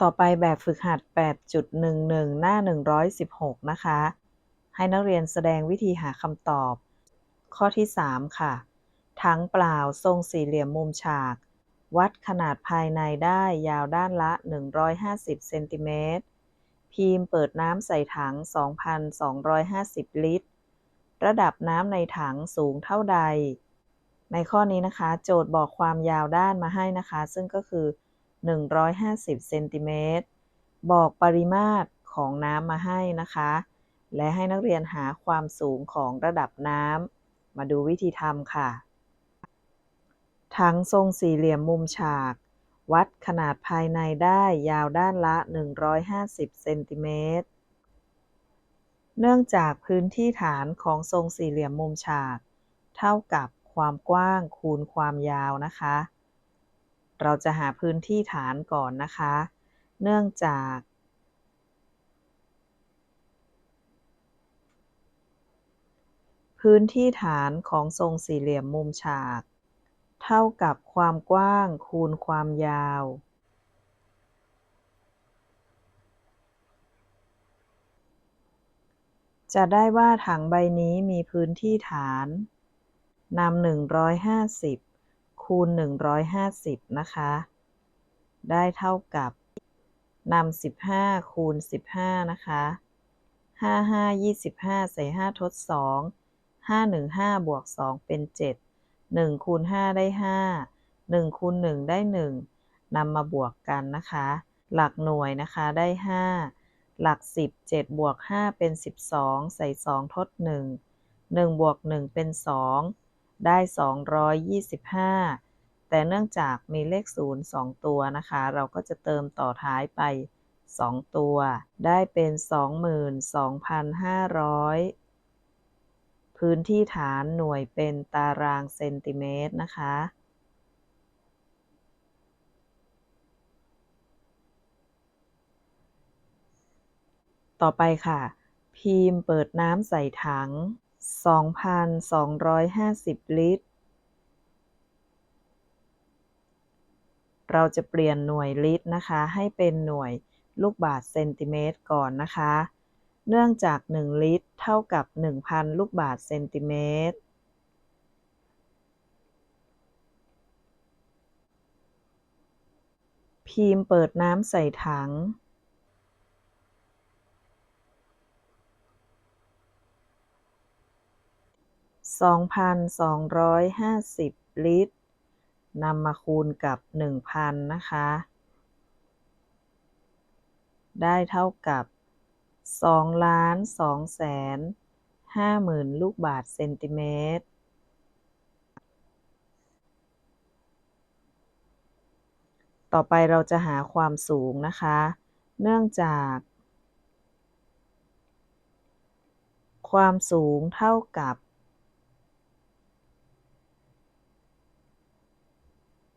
ต่อไปแบบฝึกหัด 8.11 หน้า 116 นะคะ ให้นักเรียนแสดงวิธีหาคำตอบ ข้อที่ 3 ค่ะถังเปล่าทรงสี่เหลี่ยมมุมฉาก วัดขนาดภายในได้ยาวด้านละ 150 เซนติเมตรพีมพ์เปิดน้ำใส่ถัง 2,250 ลิตร ระดับน้ำในถังสูงเท่าใด ในข้อนี้นะคะ โจทย์บอกความยาวด้านมาให้นะคะ ซึ่งก็คือ 150เซนติเมตรบอกปริมาตรของน้ำมาให้นะคะ และให้นักเรียนหาความสูงของระดับน้ำมาดูวิธีทำค่ะ ถังทรงสี่เหลี่ยมมุมฉาก วัดขนาดภายในได้ยาวด้านละ 150เซนติเมตรเนื่องจากพื้นที่ฐานของทรงสี่เหลี่ยมมุมฉาก เท่ากับความกว้างคูณความยาวนะคะ เราจะหาพื้นที่ฐานก่อนนะคะ เนื่องจาก พื้นที่ฐานของทรงสี่เหลี่ยมมุมฉาก เท่ากับความกว้างคูณความยาวจะได้ว่าถังใบนี้มีพื้นที่ฐานนำ150 คูณ 150 นะคะ ได้เท่ากับนำ15 คูณ 15 นะคะ 5 5 25 ใส่ 5 ทด 2 5 1 5 บวก 2 เป็น 7 1 คูณ 5 ได้ 5 1 คูณ 1 ได้ 1 นำมาบวกกันนะคะ หลักหน่วยนะคะ ได้ 5 หลัก 10 7 บวก 5 เป็น 12 ใส่ 2 ทด 1 1 บวก 1 เป็น 2 ได้ 225 แต่เนื่องจากมีเลข 0 2 ตัวนะคะ เราก็จะเติมต่อท้ายไป 2 ตัว ได้เป็น 22,500 พื้นที่ฐานหน่วยเป็นตารางเซนติเมตรนะคะต่อไปค่ะพิมพ์เปิดน้ำใส่ถัง 2,250ลิตร เราจะเปลี่ยนหน่วยลิตรนะคะ ให้เป็นหน่วยลูกบาศก์เซนติเมตรก่อนนะคะ เนื่องจาก 1 ลิตรเท่ากับ 1,000 ลูกบาศก์เซนติเมตรพิมพ์เปิดน้ำใส่ถัง 2,250 ลิตรนำมาคูณกับ 1,000 นะคะ ได้เท่ากับ2ล้าน2แสน50,000ลูกบาศก์เซนติเมตร ต่อไปเราจะหาความสูงนะคะ เนื่องจาก ความสูงเท่ากับ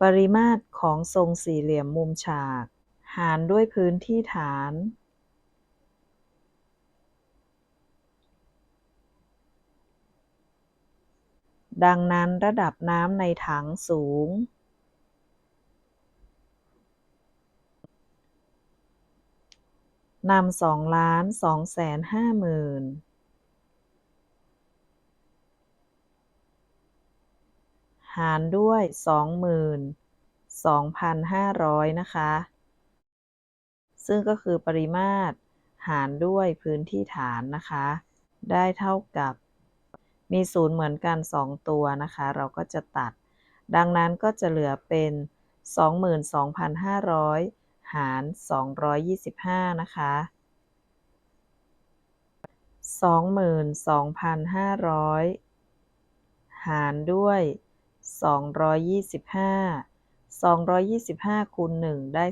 ปริมาตรของทรงสี่เหลี่ยมมุมฉาก หารด้วยพื้นที่ฐานดังนั้นระดับน้ำในถังสูง นำสองล้านสองแสนห้าหมื่น หารด้วยสองหมื่นสองพันห้าร้อยนะคะ ซึ่งก็คือปริมาตรหารด้วยพื้นที่ฐานนะคะ ได้เท่ากับมีศูนย์เหมือนกัน 2 ตัวนะคะ เราก็จะตัด ดังนั้นก็จะเหลือเป็น 22,500 หาร 225 นะคะ 22,500 หารด้วย 225 225คูณ1ได้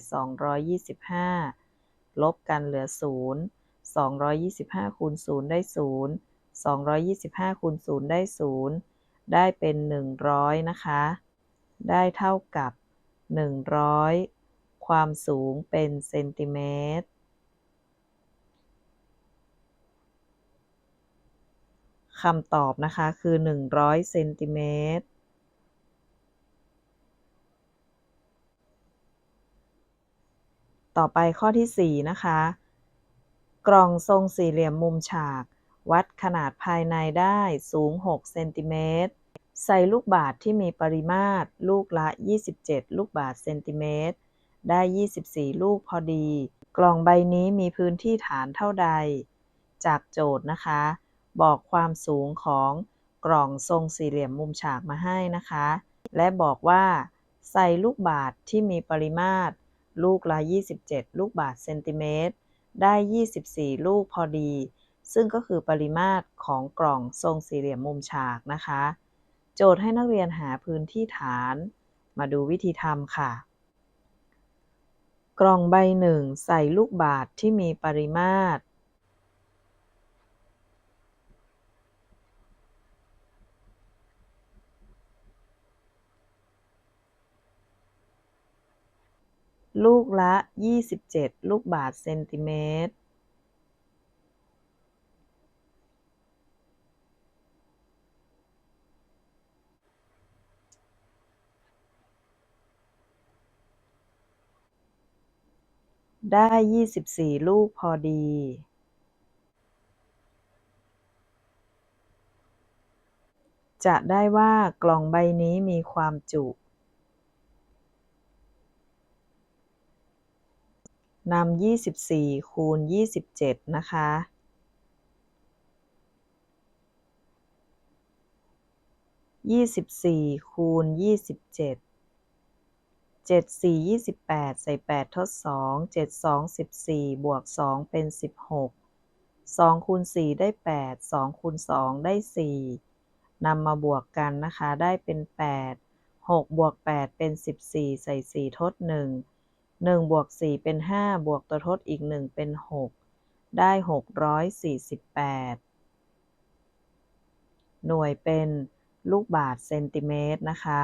225 ลบกันเหลือ 0 225คูณ0ได้ 0 225คูณ0ได้ 0 ได้เป็น 100 นะคะ ได้เท่ากับ 100 ความสูงเป็นเซนติเมตรคำตอบนะคะคือ 100เซนติเมตร ต่อไปข้อที่ 4 นะคะ กล่องทรงสี่เหลี่ยมมุมฉาก วัดขนาดภายในได้สูง 6 เซนติเมตร ใส่ลูกบาศก์ที่มีปริมาตร ลูกละ 27 ลูกบาศก์เซนติเมตร ได้ 24 ลูกพอดี กล่องใบนี้มีพื้นที่ฐานเท่าใด จากโจทย์นะคะ บอกความสูงของกล่องทรงสี่เหลี่ยมมุมฉากมาให้นะคะ และบอกว่า ใส่ลูกบาศก์ที่มีปริมาตร ลูกละ 27 ลูกบาทเซนติเมตร ได้ 24 ลูกพอดี ซึ่งก็คือปริมาตรของกล่องทรงสี่เหลี่ยมมุมฉากนะคะ โจทย์ให้นักเรียนหาพื้นที่ฐาน มาดูวิธีทำค่ะ กล่องใบหนึ่งใส่ลูกบาศก์ที่มีปริมาตร ลูกละ 27 ลูกบาศก์เซนติเมตร ได้ 24 ลูกพอดีจะได้ว่ากล่องใบนี้มีความจุ นำยี่สิบสี่คูณยี่สิบเจ็ดนะคะยี่สิบสี่คูณยี่สิบเจ็ดเจ็ดสี่ยี่สิบแปดใส่แปดทดสองเจ็ดสองสิบสี่บวกสองเป็นสิบหกสองคูณสี่ได้แปดสองคูณสองได้สี่นำมาบวกกันนะคะ ได้เป็นแปดหกบวกแปดเป็นสิบสี่ใส่สี่ทดหนึ่ง 1 1บวก4เป็น5บวกตัวทดอีก1เป็น6ได้648หน่วยเป็นลูกบาศก์เซนติเมตรนะคะ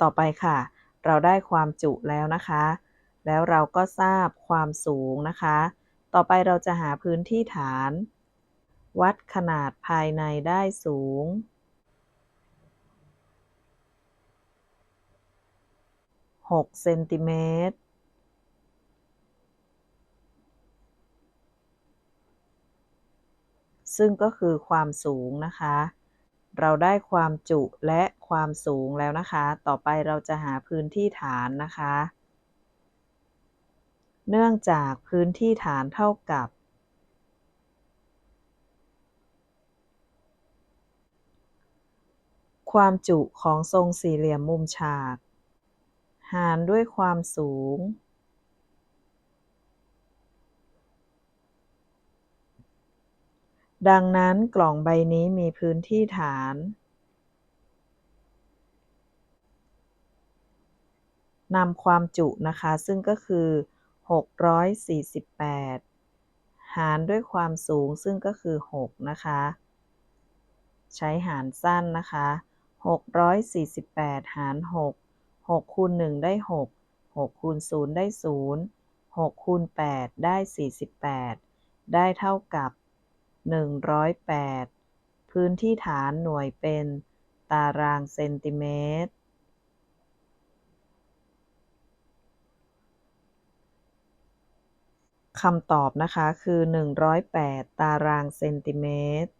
ต่อไปค่ะ เราได้ความจุแล้วนะคะ แล้วเราก็ทราบความสูงนะคะ ต่อไปเราจะหาพื้นที่ฐาน วัดขนาดภายในได้สูง 6เซนติเมตรซึ่งก็คือความสูงนะคะ เราได้ความจุและความสูงแล้วนะคะ ต่อไปเราจะหาพื้นที่ฐานนะคะ เนื่องจากพื้นที่ฐานเท่ากับ ความจุของทรงสี่เหลี่ยมมุมฉาก หารด้วยความสูง ดังนั้นกล่องใบนี้มีพื้นที่ฐาน นำความจุนะคะ ซึ่งก็คือ 648 หารด้วยความสูงซึ่งก็คือ 6 นะคะ ใช้หารสั้นนะคะ 648 หาร 6 6คูณ1ได้ 6 6คูณ0ได้ 0 6คูณ8ได้ 48 ได้เท่ากับ 108 พื้นที่ฐานหน่วยเป็นตารางเซนติเมตร คำตอบนะคะคือ 108 ตารางเซนติเมตร